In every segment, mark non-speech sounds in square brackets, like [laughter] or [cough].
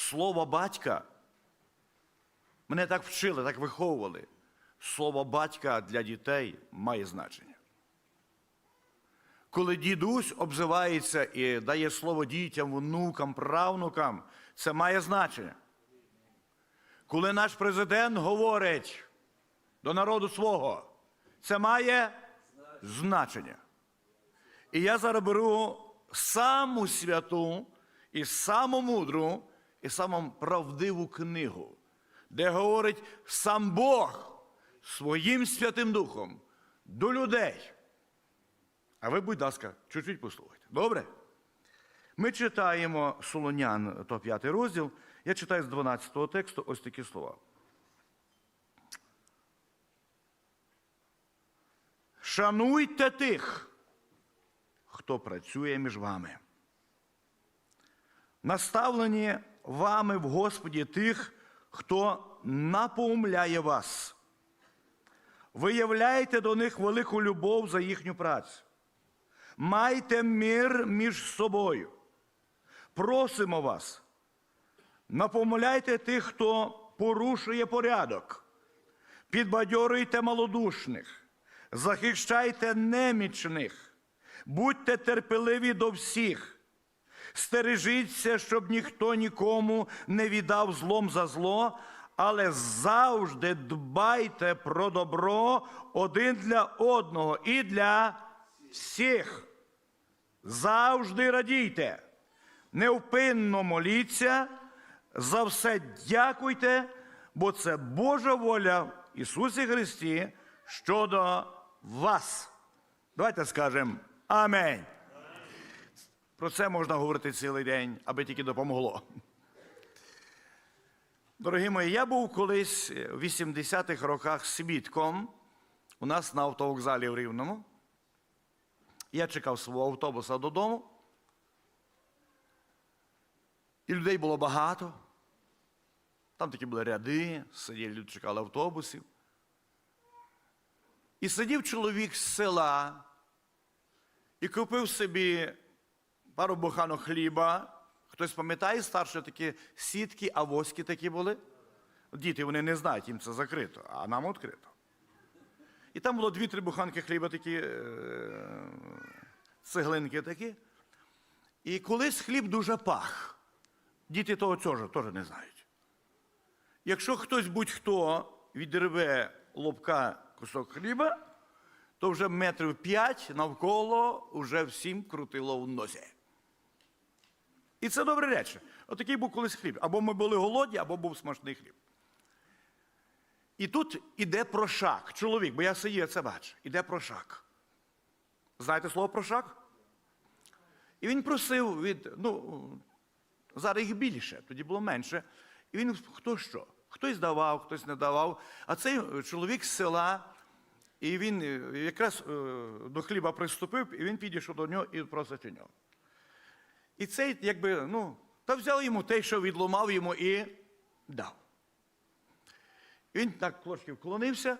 Слово батька. Мене так вчили, так виховували. Слово батька для дітей має значення. Коли дідусь обзивається і дає слово дітям, внукам, правнукам, це має значення. Коли наш президент говорить до народу свого, це має значення. І я зараз беру саму святу і саму мудру, і саму правдиву книгу, де говорить сам Бог своїм Святим Духом до людей. А ви, будь ласка, чуть-чуть послухайте. Добре? Ми читаємо Солонян, то 5 розділ. Я читаю з 12 тексту ось такі слова. Шануйте тих, хто працює між вами. Наставлені вами в Господі тих, хто напоумляє вас. Виявляйте до них велику любов за їхню працю. Майте мир між собою. Просимо вас, напомиляйте тих, хто порушує порядок, підбадьорюйте малодушних, захищайте немічних, будьте терпеливі до всіх, стережіться, щоб ніхто нікому не віддав злом за зло, але завжди дбайте про добро один для одного і для всіх. Завжди радійте, невпинно моліться, за все дякуйте, бо це Божа воля Ісусі Христі щодо вас. Давайте скажемо Амінь. Про це можна говорити цілий день, аби тільки допомогло. Дорогі мої, я був колись в 80-х роках свідком у нас на автовокзалі в Рівному. Я чекав свого автобуса додому. І людей було багато. Там такі були ряди, сиділи, люди чекали автобусів. І сидів чоловік з села і купив собі пару буханок хліба. Хтось пам'ятає старше такі сітки, авоськи такі були. Діти вони не знають, їм це закрито, а нам відкрито. І там було дві-три буханки хліба, такі е, цеглинки такі. І колись хліб дуже пах. Діти того цього теж не знають. Якщо хтось будь-хто відірве лобка кусок хліба, то вже метрів п'ять навколо вже всім крутило в носі. І це добре речі. Отакий був колись хліб. Або ми були голодні, або був смачний хліб. І тут іде прошак. Чоловік, бо я сидів, це бачу. Іде прошак. Знаєте слово прошак? І він просив від, ну, зараз їх більше, тоді було менше. І він хто що? Хтось давав, хтось не давав. А цей чоловік з села, і він якраз е, до хліба приступив, і він підійшов до нього і просить у нього. І цей, якби, ну, та взяв йому те, що відломав йому і дав. Він так трошки вклонився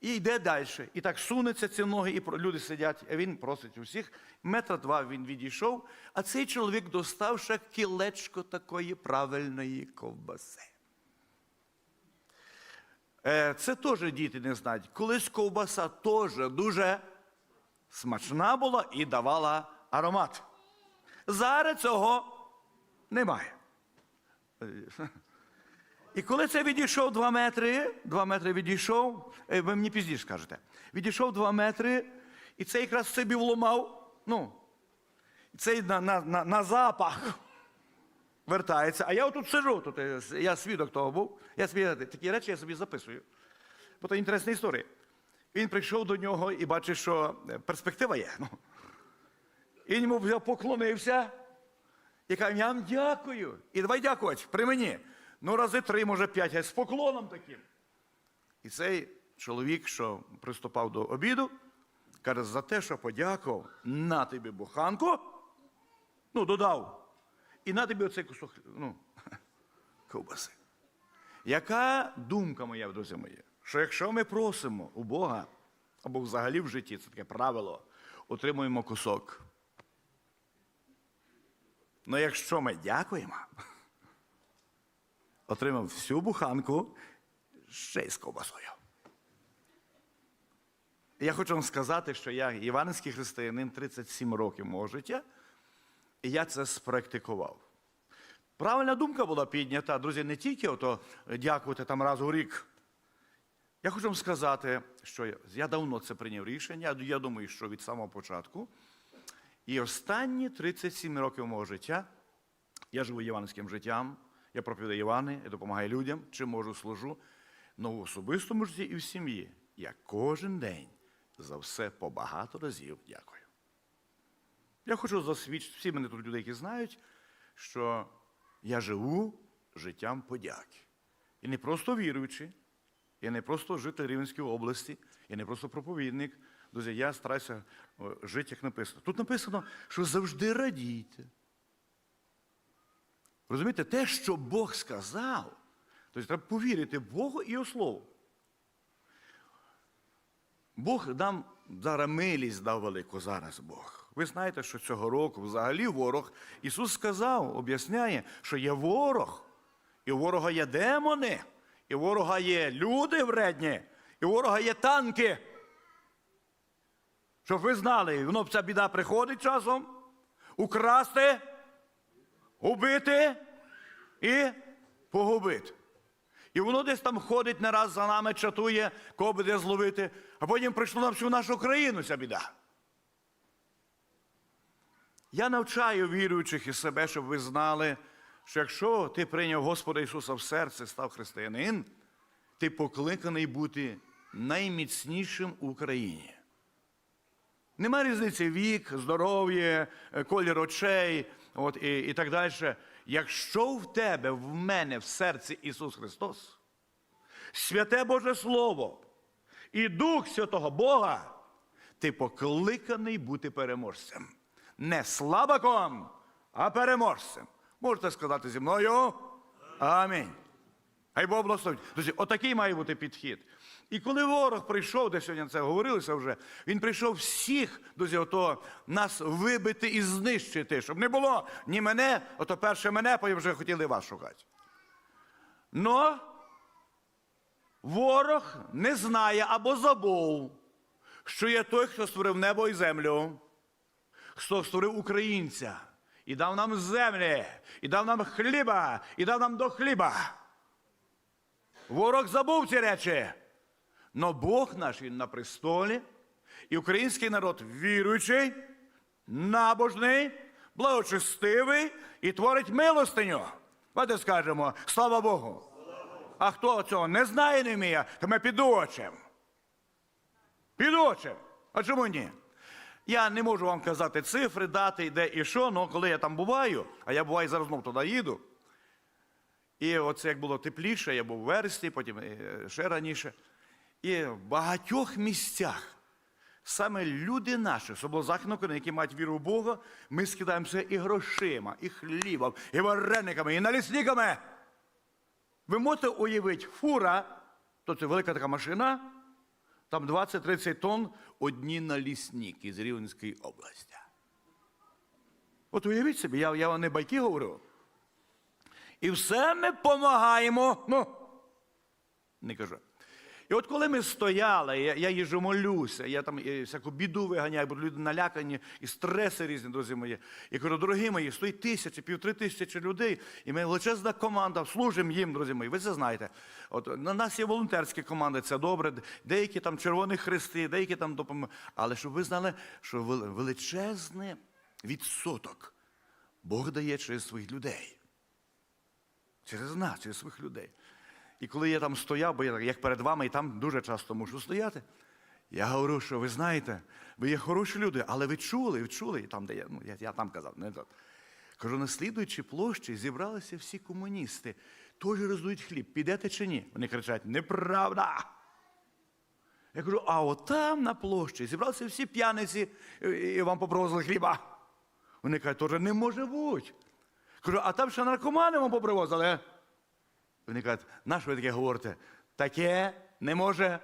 і йде далі. І так сунеться ці ноги, і люди сидять, а він просить усіх. Метра два він відійшов, а цей чоловік достав ще кілечко такої правильної ковбаси. Е, Це теж діти не знають. Колись ковбаса теж дуже смачна була і давала аромат. Зараз цього немає. І коли це відійшов два метри, два метри відійшов, е, ви мені пізніше скажете, відійшов два метри, і це якраз собі вломав, ну, цей на, на, на, на запах вертається. А я отут сижу, тут, е, я свідок того був. Я собі такі речі я собі записую. Бо то інтересна історія. Він прийшов до нього і бачить, що е, перспектива є. Ну. І йому поклонився і каже, я вам дякую. І давай дякувати при мені. Ну, рази три, може п'ять, з поклоном таким. І цей чоловік, що приступав до обіду, каже, за те, що подякував, на тобі буханку, ну, додав. І на тобі оцей кусок ну, [laughs] ковбаси. Яка думка моя, друзі мої, що якщо ми просимо у Бога, або взагалі в житті, це таке правило, отримуємо кусок. Ну якщо ми дякуємо, отримав всю буханку ще й з ковбасою. Я хочу вам сказати, що я іванський християнин 37 років мого і я це спрактикував. Правильна думка була піднята, друзі, не тільки ото дякувати там раз у рік. Я хочу вам сказати, що я давно це прийняв рішення, я думаю, що від самого початку. І останні 37 років мого життя я живу євангельським життям, я проповідаю Івани, я допомагаю людям, чим можу служу. Но в особистому житті і в сім'ї я кожен день за все по багато разів дякую. Я хочу засвідчити, всі мене тут люди, які знають, що я живу життям подяки. І не просто віруючи, я не просто житель Рівненської області, я не просто проповідник. Друзі, я стараюся жити, як написано. Тут написано, що завжди радійте. Розумієте, те, що Бог сказав, тобто треба повірити Богу і його Слову. Бог нам зараз милість дав велику зараз Бог. Ви знаєте, що цього року взагалі ворог. Ісус сказав, об'ясняє, що є ворог, і у ворога є демони, і у ворога є люди вредні, і у ворога є танки. Щоб ви знали, воно ця біда приходить часом украсти, убити і погубити. І воно десь там ходить не раз за нами, чатує, кого буде зловити, а потім прийшло на всю нашу країну ця біда. Я навчаю віруючих і себе, щоб ви знали, що якщо ти прийняв Господа Ісуса в серце, став християнин, ти покликаний бути найміцнішим в Україні. Нема різниці вік, здоров'я, е, колір очей от, і, і так далі. Якщо в тебе, в мене, в серці Ісус Христос, святе Боже Слово і Дух Святого Бога, ти покликаний бути переможцем. Не слабаком, а переможцем. Можете сказати зі мною? Амінь. Хай Бог благословить. Друзі, отакий має бути підхід. І коли ворог прийшов, де сьогодні це говорилося вже, він прийшов всіх, друзі, ото нас вибити і знищити, щоб не було ні мене, ото перше мене, потім вже хотіли вас шукати. Но ворог не знає або забув, що є той, хто створив небо і землю, хто створив українця, і дав нам землі, і дав нам хліба, і дав нам до хліба. Ворог забув ці речі. Но Бог наш він на престолі, і український народ віруючий, набожний, благочестивий і творить милостиню. Давайте скажемо, слава Богу. А хто цього не знає, не вміє, то ми підочим. Підочим. А чому ні? Я не можу вам казати цифри, дати, де і що, але коли я там буваю, а я буваю зараз знов туди їду. І оце як було тепліше, я був в вересні, потім е, ще раніше. І в багатьох місцях саме люди наші, особливо Західної які мають віру в Бога, ми скидаємося і грошима, і хлібом, і варениками, і налісниками. Ви можете уявити, фура, то це велика така машина, там 20-30 тонн одні налісники з Рівненської області. От уявіть собі, я, я вам не байки говорю. І все ми допомагаємо. Ну, не кажу. І от коли ми стояли, я, я їжу молюся, я там е, всяку біду виганяю, бо люди налякані, і стреси різні, друзі мої. І кажу, дорогі мої, стоїть тисячі, півтори тисячі людей, і ми величезна команда, служимо їм, друзі мої. Ви це знаєте. От на нас є волонтерські команди, це добре. Деякі там червоні хрести, деякі там допомагають. Але щоб ви знали, що величезний відсоток Бог дає через своїх людей. Через нас, через своїх людей. І коли я там стояв, бо я як перед вами і там дуже часто мушу стояти, я говорю, що ви знаєте, ви є хороші люди, але ви чули, ви чули, і там, де я, ну, я, я там казав, не тут. Кажу, на слідуючій площі зібралися всі комуністи, теж роздають хліб, підете чи ні? Вони кричать, неправда. Я кажу, а от там на площі зібралися всі п'яниці і вам попривозили хліба. Вони кажуть, теж не може бути. Кажу, а там ще наркомани вам попривозили. Вони кажуть, на що ви таке говорите? Таке не може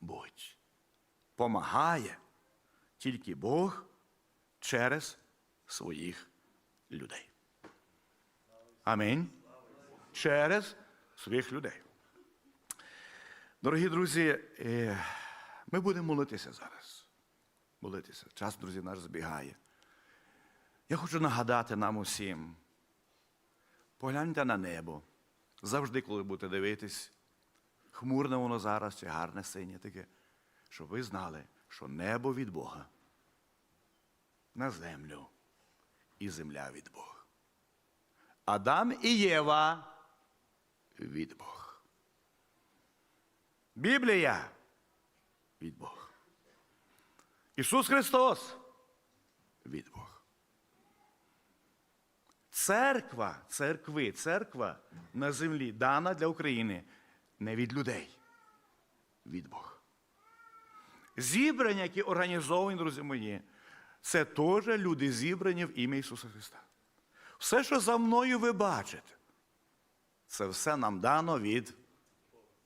бути. Помагає тільки Бог через своїх людей. Амінь. Через своїх людей. Дорогі друзі, е, ми будемо молитися зараз. Молитися. Час, друзі, наш збігає. Я хочу нагадати нам усім. Погляньте на небо. Завжди, коли будете дивитись, хмурне воно зараз чи гарне синє таке, щоб ви знали, що небо від Бога на землю і земля від Бога. Адам і Єва від Бога. Біблія від Бога. Ісус Христос від Бога. Церква, церкви, церква на землі дана для України не від людей, від Бога. Зібрання, які організовані, друзі мої, це теж люди зібрані в ім'я Ісуса Христа. Все, що за мною ви бачите, це все нам дано від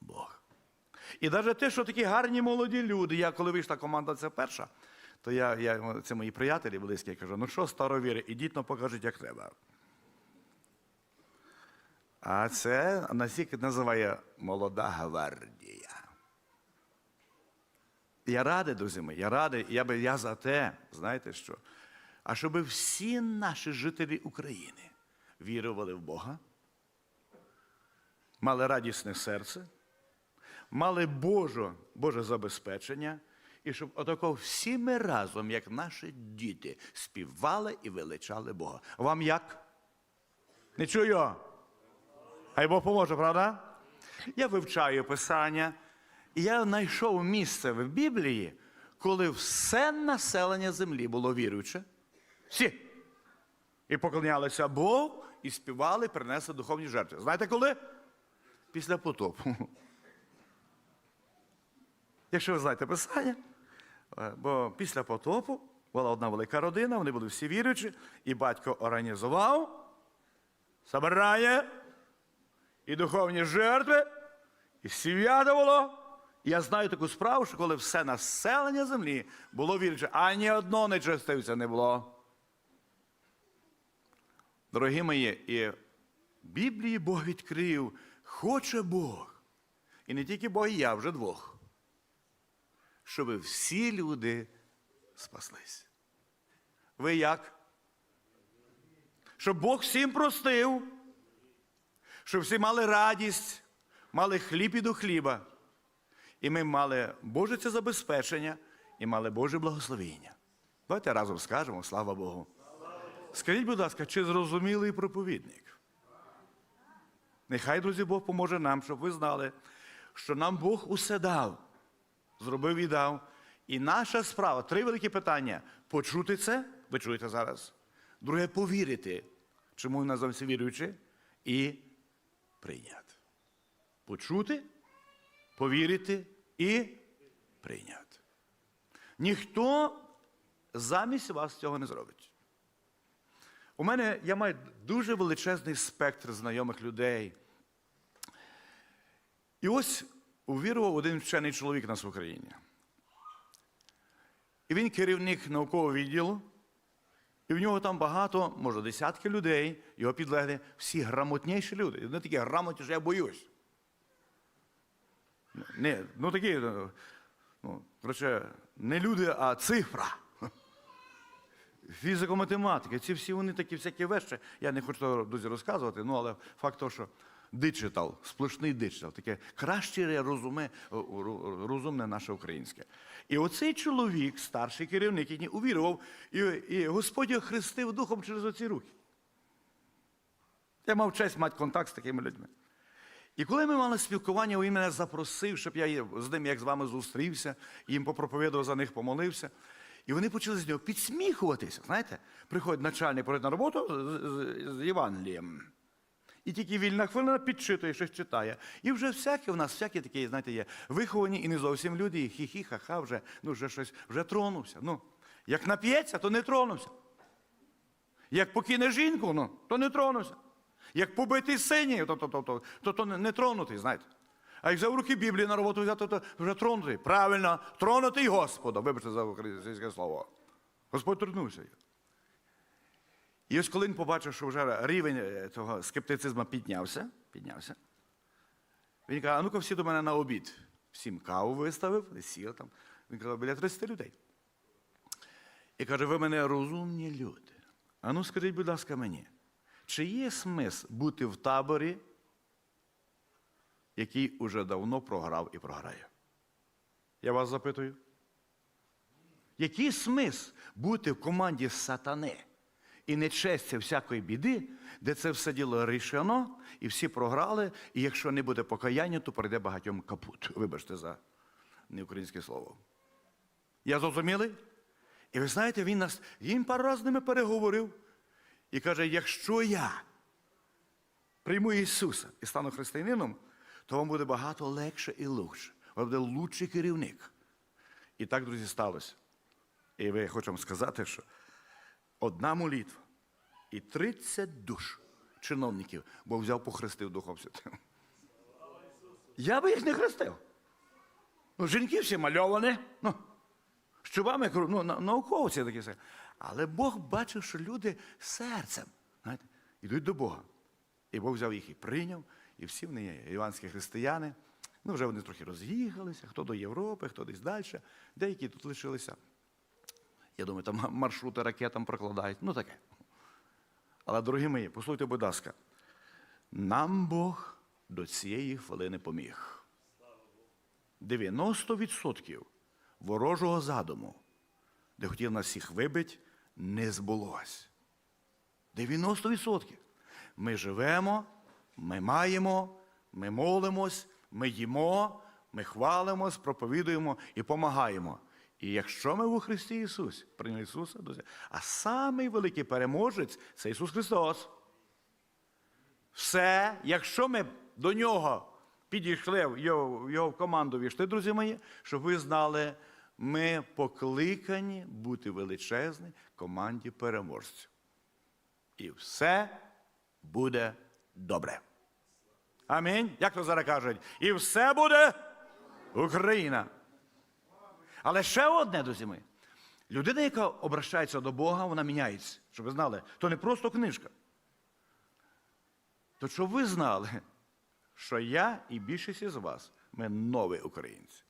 Бога. І навіть те, що такі гарні молоді люди, я коли вийшла команда, це перша, то я, я це мої приятелі близькі, я кажу, ну що, старовіри, ідіть, ну покажіть, як треба. А це настільки називає молода гвардія. Я радий, друзі мої, я радий, я, би, я за те, знаєте що? А щоб всі наші жителі України вірували в Бога, мали радісне серце, мали Боже, Боже забезпечення, і щоб отако всі ми разом, як наші діти, співали і величали Бога. Вам як? Не чую. Хай Бог поможе, правда? Я вивчаю Писання, і я знайшов місце в Біблії, коли все населення землі було віруюче. Всі. І поклонялися Богу, і співали, принесли духовні жертви. Знаєте коли? Після потопу. Якщо ви знаєте Писання, е, бо після потопу була одна велика родина, вони були всі віруючі, і батько організував, забирає і духовні жертви, і свято було. Я знаю таку справу, що коли все населення землі було віруюче, а ні одного нечистивця не було. Дорогі мої, і в Біблії Бог відкрив, хоче Бог. І не тільки Бог, і я вже двох. Щоб всі люди спаслись. Ви як? Щоб Бог всім простив, щоб всі мали радість, мали хліб і до хліба. І ми мали Боже це забезпечення і мали Боже благословіння. Давайте разом скажемо, слава Богу. Скажіть, будь ласка, чи зрозумілий проповідник? Нехай, друзі, Бог поможе нам, щоб ви знали, що нам Бог усе дав, зробив і дав. І наша справа три великі питання: почути це, ви чуєте зараз. Друге повірити, чому він називається віруючи, і прийняти. Почути, повірити і прийняти. Ніхто замість вас цього не зробить. У мене я маю дуже величезний спектр знайомих людей. І ось увірував один вчений чоловік у нас в Україні. І він керівник наукового відділу, і в нього там багато, може, десятки людей, його підлегли, всі грамотніші люди. І вони такі грамотні, що я боюсь. Не, ну такі, ну, коротше, не люди, а цифра. Фізико-математика, ці всі вони такі всякі вещі. Я не хочу друзі розказувати, ну але факт того, що диджитал, сплошний диджитал, таке краще розуме, розумне наше українське. І оцей чоловік, старший керівник, який увірував, і, і Господь його хрестив духом через оці руки. Я мав честь мати контакт з такими людьми. І коли ми мали спілкування, він мене запросив, щоб я з ним, як з вами, зустрівся, їм попроповідував за них, помолився. І вони почали з нього підсміхуватися. Знаєте, приходить начальник приходить на роботу з, з, з Євангелієм. І тільки вільна хвилина підчитує, щось читає. І вже всякі у нас, всякі такі, знаєте, є виховані і не зовсім люди, і хі-хі, ха-ха, вже, ну, вже щось, вже тронувся. Ну, як нап'ється, то не тронувся. Як покине жінку, ну, то не тронувся. Як побитий синій, то, то, то, то, то, то не, тронутий, знаєте. А як в руки Біблії на роботу взяти, то вже тронутий. Правильно, тронутий Господа. Вибачте за українське слово. Господь торкнувся. І ось коли він побачив, що вже рівень цього скептицизму піднявся, піднявся, Він каже, а ну-ка всі до мене на обід. Всім каву виставив, сіли там. Він казав, біля 30 людей. І каже, ви мене розумні люди. А ну скажіть, будь ласка, мені, чи є смисл бути в таборі, який уже давно програв і програє? Я вас запитую. Який смисл бути в команді сатани і не честься всякої біди, де це все діло рішено, і всі програли, і якщо не буде покаяння, то прийде багатьом капут. Вибачте за неукраїнське слово. Я зрозумілий? І ви знаєте, він нас він пару разів з ними переговорив і каже: якщо я прийму Ісуса і стану християнином, то вам буде багато легше і лучше. Ви буде лучший керівник. І так, друзі, сталося. І ви хочу вам сказати, що одна молитва і 30 душ чиновників, бо взяв похрестив Духом Святим. Я би їх не хрестив. Ну, жінки всі мальовані. Ну, з чубами, ну, на- науковці такі все. Але Бог бачив, що люди серцем знаєте, йдуть до Бога. І Бог взяв їх і прийняв, і всі вони є іванські християни. Ну, вже вони трохи роз'їхалися, хто до Європи, хто десь далі. Деякі тут лишилися. Я думаю, там [laughs] маршрути ракетам прокладають. Ну таке. Але, дорогі мої, послухайте, будь ласка, нам Бог до цієї хвилини поміг. 90% ворожого задуму, де хотів нас всіх вибити, не збулось. 90%. Ми живемо, ми маємо, ми молимось, ми їмо, ми хвалимось, проповідуємо і допомагаємо. І якщо ми у Христі Ісусі прийняли Ісуса, а самий великий переможець це Ісус Христос. Все, якщо ми до нього підійшли, в його, його команду війшли, друзі мої, щоб ви знали, ми покликані бути величезній команді переможців. І все буде добре. Амінь. Як то зараз кажуть? І все буде Україна. Але ще одне, друзі мої. Людина, яка обращається до Бога, вона міняється. Щоб ви знали, то не просто книжка. То щоб ви знали, що я і більшість із вас, ми нові українці.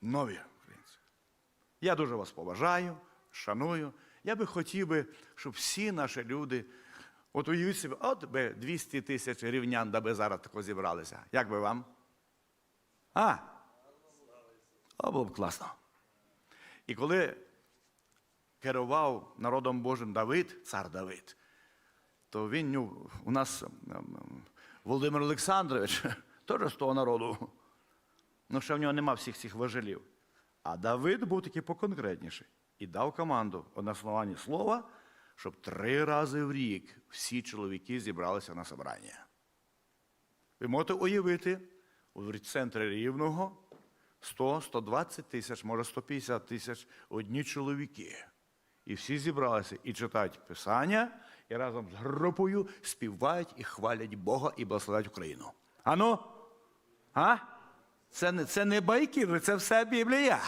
Нові українці. Я дуже вас поважаю, шаную. Я би хотів би, щоб всі наші люди, от уявіть собі, от би 200 тисяч рівнян, да би зараз тако зібралися. Як би вам? А? О, було б класно. І коли керував народом Божим Давид, цар Давид, то він ну, у нас ем, ем, Володимир Олександрович [laughs] теж з того народу. Ну, ще в нього нема всіх цих важелів. А Давид був такий поконкретніший і дав команду на основанні слова, щоб три рази в рік всі чоловіки зібралися на собрання. Ви можете уявити, у центрі Рівного 100-120 тисяч, може 150 тисяч одні чоловіки. І всі зібралися і читають Писання, і разом з групою співають і хвалять Бога і благословляють Україну. Ану? А? Це не, це не байки, це все Біблія.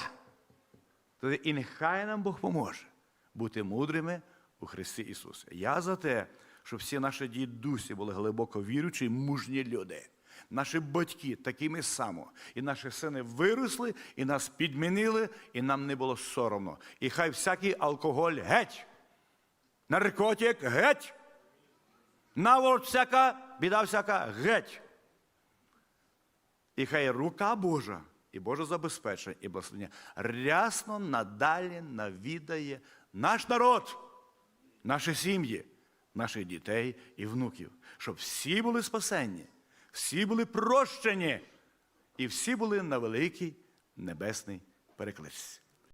Тоді І нехай нам Бог поможе бути мудрими у Христі Ісусі. Я за те, щоб всі наші дідусі були глибоко віруючі, мужні люди. Наші батьки такими само. І наші сини виросли, і нас підмінили, і нам не було соромно. І хай всякий алкоголь геть, наркотик геть, наворот всяка, біда всяка геть. І хай рука Божа і Боже забезпечення і благословення рясно надалі навідає наш народ, наші сім'ї, наших дітей і внуків, щоб всі були спасенні, всі були прощені, і всі були на великій небесній перекличці.